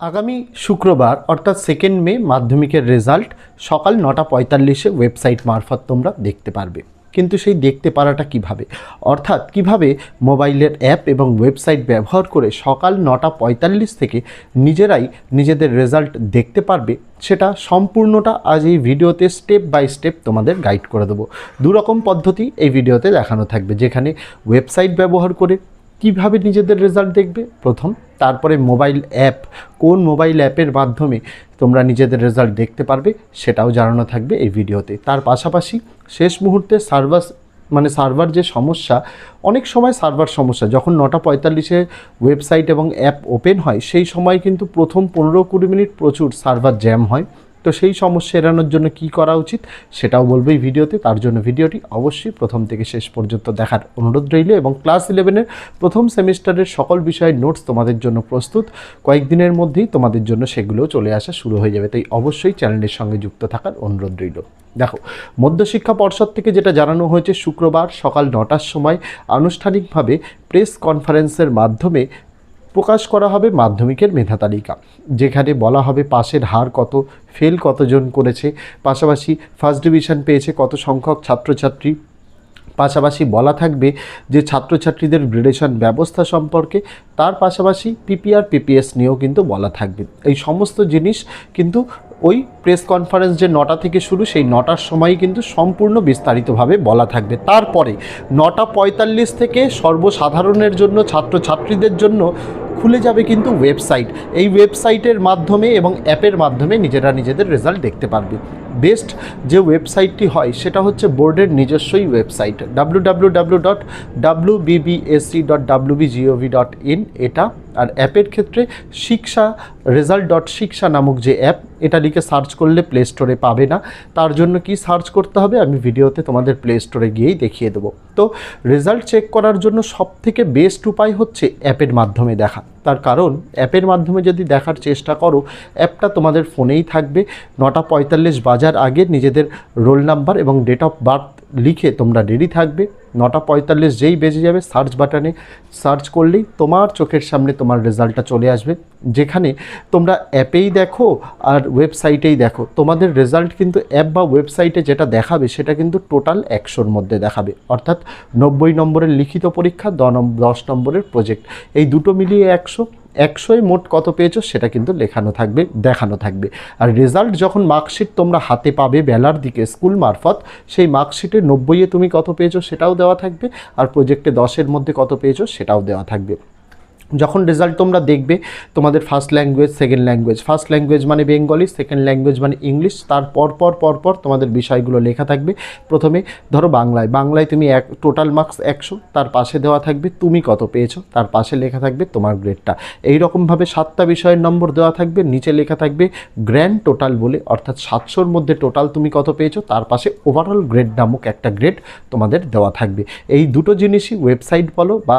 আগামী শুক্রবার, অর্থাৎ সেকেন্ড মে মাধ্যমিকের রেজাল্ট সকাল নটা পঁয়তাল্লিশে ওয়েবসাইট মারফত তোমরা দেখতে পারবে। কিন্তু সেই দেখতে পারাটা কীভাবে? অর্থাৎ কীভাবে মোবাইলের অ্যাপ এবং ওয়েবসাইট ব্যবহার করে সকাল নটা পঁয়তাল্লিশ থেকে নিজেরাই নিজেদের রেজাল্ট দেখতে পারবে, সেটা সম্পূর্ণটা আজ এই ভিডিওতে স্টেপ বাই স্টেপ তোমাদের গাইড করে দেবো। দুরকম পদ্ধতি এই ভিডিওতে দেখানো থাকবে, যেখানে ওয়েবসাইট ব্যবহার করে কীভাবে নিজেদের রেজাল্ট দেখবে? প্রথম, তারপরে মোবাইল অ্যাপ কোন মোবাইল অ্যাপের মাধ্যমে তোমরা নিজেদের রেজাল্ট দেখতে পারবে সেটাও জানানো থাকবে এই ভিডিওতে। তার পাশাপাশি শেষ মুহূর্তে সার্ভার মানে সার্ভার যে সমস্যা, অনেক সময় সার্ভার সমস্যা। যখন নটা পঁয়তাল্লিশে ওয়েবসাইট এবং অ্যাপ ওপেন হয়, সেই সময় কিন্তু প্রথম পনেরো কুড়ি মিনিট প্রচুর সার্ভার জ্যাম হয়। তো সেই সমস্যা এড়ানোর জন্য কি করা উচিত সেটাও বলব এই ভিডিওতে। তার জন্য ভিডিওটি অবশ্যই প্রথম থেকে শেষ পর্যন্ত দেখার অনুরোধ রইল এবং ক্লাস ইলেভেনের প্রথম সেমিস্টারের সকল বিষয়ের নোটস তোমাদের জন্য প্রস্তুত। কয়েকদিনের মধ্যেই তোমাদের জন্য সেগুলোও চলে আসা শুরু হয়ে যাবে, তাই অবশ্যই চ্যানেলের সঙ্গে যুক্ত থাকার অনুরোধ রইল। দেখো, মধ্যশিক্ষা পর্ষদ থেকে যেটা জানানো হয়েছে, শুক্রবার সকাল নটার সময় আনুষ্ঠানিকভাবে প্রেস কনফারেন্সের মাধ্যমে প্রকাশ করা হবে মাধ্যমিকের মেধা তালিকা, যেখানে বলা হবে পাশের হার কত, ফেল কতজন করেছে, পাশাপাশি ফার্স্ট ডিভিশন পেয়েছে কত সংখ্যক ছাত্রছাত্রী, পাশাপাশি বলা থাকবে যে ছাত্রছাত্রীদের গ্রেডেশন ব্যবস্থা সম্পর্কে, তার পাশাপাশি পিপিআর পিপিএস নিয়েও কিন্তু বলা থাকবে। এই সমস্ত জিনিস কিন্তু ওই প্রেস কনফারেন্স যে নটা থেকে শুরু, সেই নটার সময় কিন্তু সম্পূর্ণ বিস্তারিতভাবে বলা থাকবে। তারপরে নটা পঁয়তাল্লিশ থেকে সর্বসাধারণের জন্য, ছাত্রছাত্রীদের জন্য খুলে যাবে কিন্তু ওয়েবসাইট এই ওয়েবসাইটের মাধ্যমে এবং অ্যাপের মাধ্যমে নিজেরা নিজেদের রেজাল্ট দেখতে পারবে। বেস্ট যে ওয়েবসাইটটি হয়, সেটা হচ্ছে বোর্ডের নিজস্বই website W dot W dot W dot in এটা। আর অ্যাপের ক্ষেত্রে শিক্ষা রেজাল্ট ডট শিক্ষা নামক যে অ্যাপ, এটা লিখে সার্চ করলে প্লে স্টোরে পাবে না। তার জন্য কি সার্চ করতে হবে? আমি ভিডিওতে তোমাদের প্লে স্টোরে গিয়েই দেখিয়ে দেবো। তো রেজাল্ট চেক করার জন্য সবথেকে বেস্ট উপায় হচ্ছে অ্যাপের মাধ্যমে দেখা। তার কারণ, অ্যাপের মাধ্যমে যদি দেখার চেষ্টা করো, অ্যাপটা তোমাদের ফোনেই থাকবে। নটা পঁয়তাল্লিশ বাজার আগে নিজেদের রোল নাম্বার এবং ডেট অফ বার্থ লিখে তোমরা রেডি থাকবে। নটা পঁয়তাল্লিশ যেই বেজে যাবে সার্চ বাটনে সার্চ করলেই তোমার চোখের সামনে তোমার রেজাল্টটা চলে আসবে। যেখানে তোমরা অ্যাপেই দেখো আর ওয়েবসাইটেই দেখো। তোমাদের রেজাল্ট কিন্তু অ্যাপ বা ওয়েবসাইটে যেটা দেখাবে, সেটা কিন্তু টোটাল একশোর মধ্যে দেখাবে। অর্থাৎ নব্বই নম্বরের লিখিত পরীক্ষা দশ নম্বরের প্রজেক্ট। এই দুটো মিলিয়ে একশো একশোয় মোট কত পেয়েছ সেটা কিন্তু লেখানো থাকবে, দেখানো থাকবে। আর রেজাল্ট যখন মার্কশিট তোমরা হাতে পাবে বেলার দিকে স্কুল মারফত, সেই মার্কশিটে নব্বইয়ে তুমি কত পেয়েছ সেটাও দেওয়া থাকবে, আর প্রজেক্টে দশের মধ্যে কত পেয়েছ সেটাও দেওয়া থাকবে। যখন রেজাল্ট তোমরা দেখবে, তোমাদের first language second language first language মানে বেঙ্গলি সেকেন্ড ল্যাঙ্গুয়েজ মানে ইংলিশ তার পর পর পর পর তোমাদের বিষয়গুলো লেখা থাকবে। প্রথমে ধরো বাংলায়। বাংলায় তুমি এক টোটাল মার্কস একশো, তার পাশে দেওয়া থাকবে তুমি কত পেয়েছ, তার পাশে লেখা থাকবে তোমার গ্রেডটা এইরকমভাবে সাতটা বিষয়ের নম্বর দেওয়া থাকবে, নিচে লেখা থাকবে গ্র্যান্ড টোটাল বলে, অর্থাৎ সাতশোর মধ্যে টোটাল তুমি কত পেয়েছ, তার পাশে ওভারঅল গ্রেড নামক একটা গ্রেড তোমাদের দেওয়া থাকবে। এই দুটো জিনিসই ওয়েবসাইট বলো বা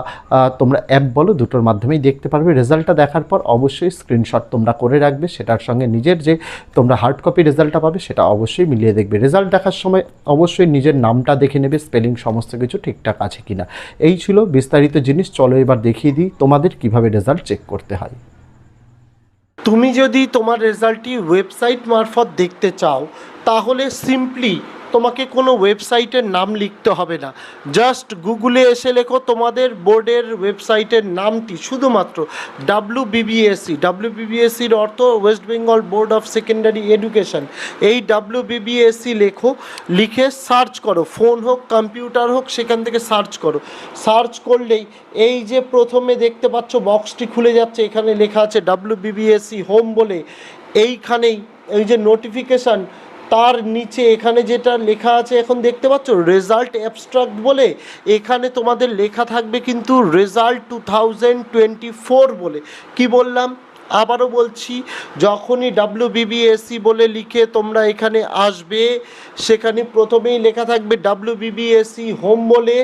তোমরা অ্যাপ বলো, দুটোর মাধ্যমেই দেখতে পারবে। রেজাল্টটা দেখার পর অবশ্যই স্ক্রিনশট তোমরা করে রাখবে। সেটার সঙ্গে নিজের যে তোমরা হার্ড কপি রেজাল্টটা পাবে, সেটা অবশ্যই মিলিয়ে দেখবে। রেজাল্ট দেখার সময় অবশ্যই নিজের নামটা দেখে নেবে স্পেলিং সমস্ত কিছু ঠিকঠাক আছে কিনা। এই ছিল বিস্তারিত জিনিস। চলো এবার দেখিয়ে দিই তোমাদের কীভাবে রেজাল্ট চেক করতে হয়। তুমি যদি তোমার রেজাল্টটি ওয়েবসাইট মারফত দেখতে চাও, তাহলে সিম্পলি তোমাকে কোনো ওয়েবসাইটের নাম লিখতে হবে না। জাস্ট গুগলে এসে লেখো তোমাদের বোর্ডের ওয়েবসাইটের নামটি, শুধুমাত্র ডাব্লু বিবিএসসি ডাব্লু বিবিএসসির অর্থ West Bengal Board of Secondary Education এই ডাব্লু বিবিএসসি লেখো, লিখে সার্চ করো, ফোন হোক, কম্পিউটার হোক, সেখান থেকে সার্চ করো। সার্চ করলেই এই যে প্রথমে দেখতে পাচ্ছ বক্সটি খুলে যাচ্ছে, এখানে লেখা আছে ডাব্লু বিবিএসসি হোম বলে। এইখানেই এই যে নোটিফিকেশান তার নিচে এখানে যেটা লেখা আছে, এখন দেখতে পাচ্ছ, রেজাল্ট অ্যাবস্ট্রাক্ট বলে এখানে তোমাদের লেখা থাকবে কিন্তু result two thousand twenty four বলে। কি বললাম? আবারও বলছি, যখনই ডাব্লিউ বিবিএসসি বলে লিখে তোমরা এখানে আসবে, সেখানে প্রথমেই লেখা থাকবে ডাব্লিউ বিবিএসসি হোম বলে,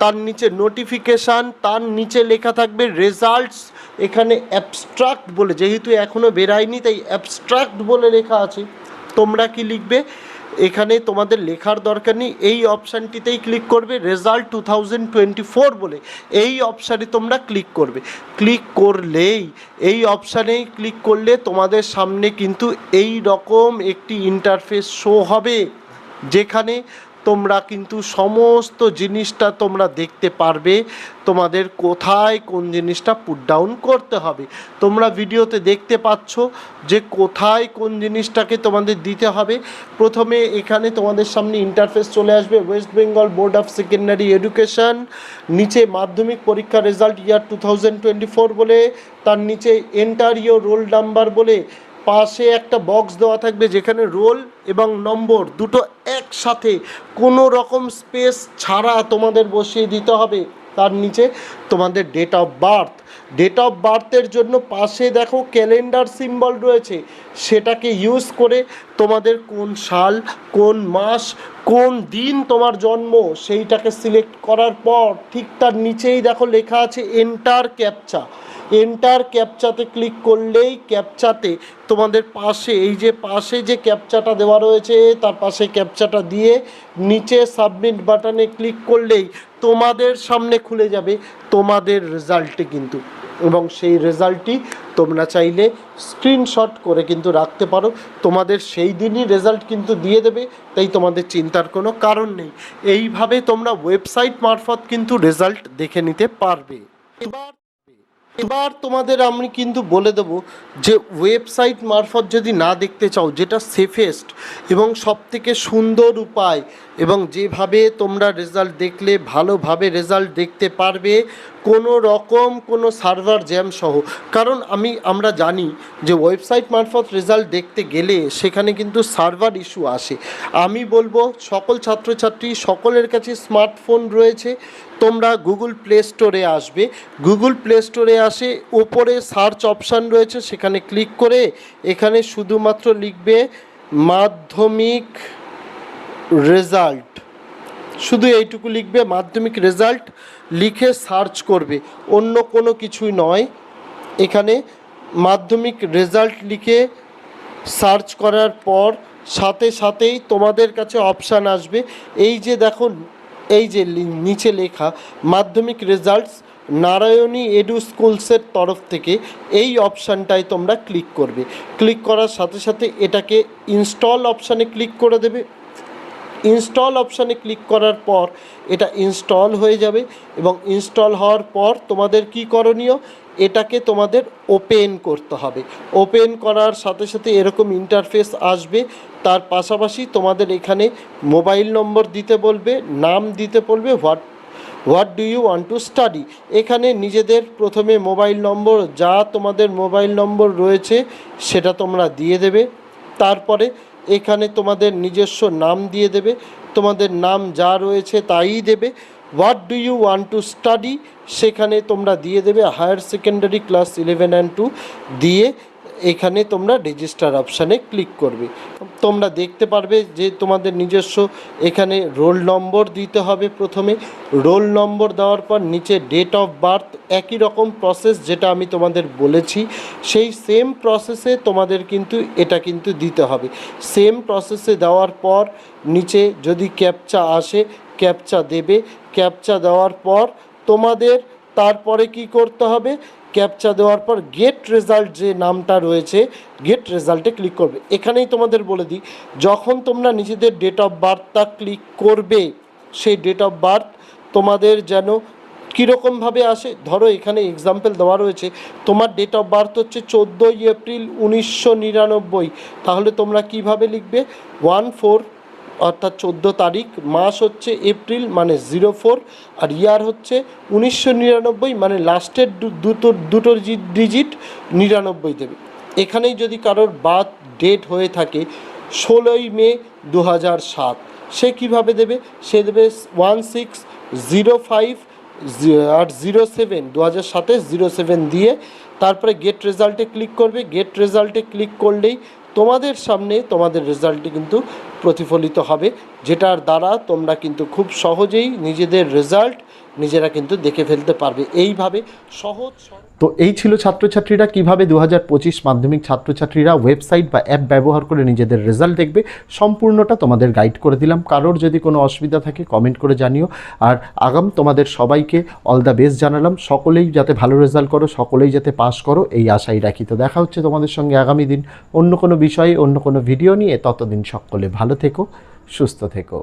তার নিচে নোটিফিকেশান, তার নিচে লেখা থাকবে রেজাল্টস, এখানে অ্যাবস্ট্রাক্ট বলে, যেহেতু এখনও বেরায়নি, তাই অ্যাবস্ট্রাক্ট বলে লেখা আছে। তোমরা কি লিখবে? এখানে তোমাদের লেখার দরকার নেই। এই অপশানটিতেই ক্লিক করবে, result two thousand twenty four বলে। এই অপশানে তোমরা ক্লিক করবে। ক্লিক করলেই, এই অপশানেই ক্লিক করলে তোমাদের সামনে কিন্তু এই রকম একটি ইন্টারফেস শো হবে। যেখানে তোমরা কিন্তু সমস্ত জিনিসটা তোমরা দেখতে পারবে। তোমাদের কোথায় কোন জিনিসটা পুট ডাউন করতে হবে। তোমরা ভিডিওতে দেখতে পাচ্ছ যে কোথায় কোন জিনিসটাকে তোমাদের দিতে হবে। প্রথমে এখানে তোমাদের সামনে ইন্টারফেস চলে আসবে West Bengal Board of Secondary Education নিচে মাধ্যমিক পরীক্ষা result year two thousand twenty four বলে, তার নিচে এন্টার ইয়োর রোল নাম্বার বলে পাশে একটা বক্স দেওয়া থাকবে যেখানে রোল এবং নম্বর দুটো একসাথে কোনো রকম স্পেস ছাড়া তোমাদের বসিয়ে দিতে হবে। তার নিচে তোমাদের date of birth date of বার্থের জন্য পাশে দেখো ক্যালেন্ডার সিম্বল রয়েছে। সেটাকে ইউজ করে তোমাদের কোন সাল, কোন মাস, কোন দিন তোমার জন্ম, সেইটাকে সিলেক্ট করার পর ঠিক তার নিচেই দেখো লেখা আছে এন্টার ক্যাপচা এন্টার ক্যাপচাতে ক্লিক করলেই ক্যাপচাতে তোমাদের পাশে, এই যে পাশে যে ক্যাপচাটা দেওয়া রয়েছে, তার পাশে ক্যাপচাটা দিয়ে নিচে সাবমিট বাটনে ক্লিক করলেই তোমাদের সামনে খুলে যাবে তোমাদের রেজাল্টে কিন্তু। এবং সেই রেজাল্টটি তোমরা চাইলে স্ক্রিনশট করে কিন্তু রাখতে পারো। তোমাদের সেই দিনই রেজাল্ট কিন্তু দিয়ে দেবে, তাই তোমাদের চিন্তার কোনো কারণ নেই। এইভাবে তোমরা ওয়েবসাইট মারফত কিন্তু রেজাল্ট দেখে নিতে পারবে। এবার এবার তোমাদের আমি কিন্তু বলে দেব যে ওয়েবসাইট মারফত যদি না দেখতে চাও, যেটা সেফেস্ট এবং সবথেকে সুন্দর উপায় এবং যেভাবে তোমরা রেজাল্ট দেখলে, ভালোভাবে রেজাল্ট দেখতে পারবে, কোনো রকম কোনো সার্ভার জ্যাম সহ। কারণ আমি, আমরা জানি যে ওয়েবসাইট মারফত রেজাল্ট দেখতে গেলে সেখানে কিন্তু সার্ভার ইস্যু আসে। আমি বলব, সকল ছাত্রছাত্রী, সকলের কাছে স্মার্টফোন রয়েছে, তোমরা গুগল প্লে স্টোরে আসবে। গুগল প্লে স্টোরে আসে ওপরে সার্চ অপশান রয়েছে, সেখানে ক্লিক করে এখানে শুধুমাত্র লিখবে মাধ্যমিক রেজাল্ট শুধু এইটুকু লিখবে, মাধ্যমিক রেজাল্ট লিখে সার্চ করবে। অন্য কোনো কিছুই নয়। এখানে মাধ্যমিক রেজাল্ট লিখে সার্চ করার পর সাথে সাথেই তোমাদের কাছে অপশান আসবে। এই যে দেখো এই যে নিচে লেখা, মাধ্যমিক রেজাল্টস নারায়ণী এডু স্কুলসের তরফ থেকে এই অপশানটায় তোমরা ক্লিক করবে। ক্লিক করার সাথে সাথে এটাকে ইনস্টল অপশানে ক্লিক করে দেবে। ইনস্টল অপশানে ক্লিক করার পর এটা ইনস্টল হয়ে যাবে এবং ইনস্টল হওয়ার পর তোমাদের কি করণীয়? এটাকে তোমাদের ওপেন করতে হবে। ওপেন করার সাথে সাথে এরকম ইন্টারফেস আসবে। তার পাশাপাশি তোমাদের এখানে মোবাইল নম্বর দিতে বলবে, নাম দিতে বলবে what what do you want to study এখানে নিজেদের প্রথমে মোবাইল নম্বর যা তোমাদের মোবাইল নম্বর রয়েছে, সেটা তোমরা দিয়ে দেবে। তারপরে এখানে তোমাদের নিজস্ব নাম দিয়ে দেবে, তোমাদের নাম যা রয়েছে তাই দেবে। What do you want to study সেখানে তোমরা দিয়ে দেবে higher secondary class eleven and two দিয়ে এখানে তোমরা রেজিস্টার অপশানে ক্লিক করবে। তোমরা দেখতে পারবে যে তোমাদের নিজস্ব এখানে রোল নম্বর দিতে হবে প্রথমে। রোল নম্বর দেওয়ার পর নিচে ডেট অফ বার্থ একই রকম প্রসেস যেটা আমি তোমাদের বলেছি। সেই সেম প্রসেসে তোমাদের কিন্তু এটা কিন্তু দিতে হবে। সেম প্রসেসে দেওয়ার পর নিচে যদি ক্যাপচা আসে ক্যাপচা দেবে। ক্যাপচা দেওয়ার পর তোমাদের তারপরে কি করতে হবে? ক্যাপচা দেওয়ার পর গেট রেজাল্ট যে নামটা রয়েছে গেট রেজাল্টে ক্লিক করবে। এখানেই তোমাদের বলে দিই, যখন তোমরা নিজেদের ডেট অফ বার্থটা ক্লিক করবে, সেই ডেট অফ বার্থ তোমাদের যেন কীরকমভাবে আসে? ধরো এখানে এক্সাম্পল দেওয়া রয়েছে, তোমার ডেট অফ বার্থ হচ্ছে চোদ্দোই এপ্রিল উনিশশো নিরানব্বই। তাহলে তোমরা কীভাবে লিখবে? ওয়ান ফোর অর্থাৎ চোদ্দ তারিখ, মাস হচ্ছে এপ্রিল মানে জিরো ফোর আর ইয়ার হচ্ছে উনিশশো নিরানব্বই মানে লাস্টের দুটো দুটো ডিজিট নিরানব্বই দেবে। এখানেই যদি কারোর বার্থ ডেট হয়ে থাকে ষোলোই মে দু হাজার সাত, সে কীভাবে দেবে? সে দেবে ওয়ান সিক্স জিরো ফাইভ আর জিরো সেভেন দু হাজার সাতে জিরো সেভেন দিয়ে তারপরে গেট রেজাল্টে ক্লিক করবে। গেট রেজাল্টে ক্লিক করলেই তোমাদের সামনে তোমাদের রেজাল্টটি কিন্তু প্রতিফলিত হবে। যেটার দ্বারা তোমরা কিন্তু খুব সহজেই নিজেদের রেজাল্ট নিজেরা কিন্তু দেখে ফেলতে পারবে। এইভাবে সহজ তো এই ছিল ছাত্রছাত্রীরা কীভাবে দু হাজার পঁচিশ মাধ্যমিক ছাত্রছাত্রীরা ওয়েবসাইট বা অ্যাপ ব্যবহার করে নিজেদের রেজাল্ট দেখবে, সম্পূর্ণটা তোমাদের গাইড করে দিলাম। কারোর যদি কোনো অসুবিধা থাকে কমেন্ট করে জানিও। আর আগাম তোমাদের সবাইকে অল দ্য বেস্ট জানালাম। সকলেই যাতে ভালো রেজাল্ট করো, সকলেই যাতে পাস করো, এই আশাই রাখি। তো দেখা হচ্ছে তোমাদের সঙ্গে আগামী দিন অন্য কোনো বিষয়ে, অন্য কোনো ভিডিও নিয়ে। ততদিন সকলে ভালো থেকো, সুস্থ থেকো।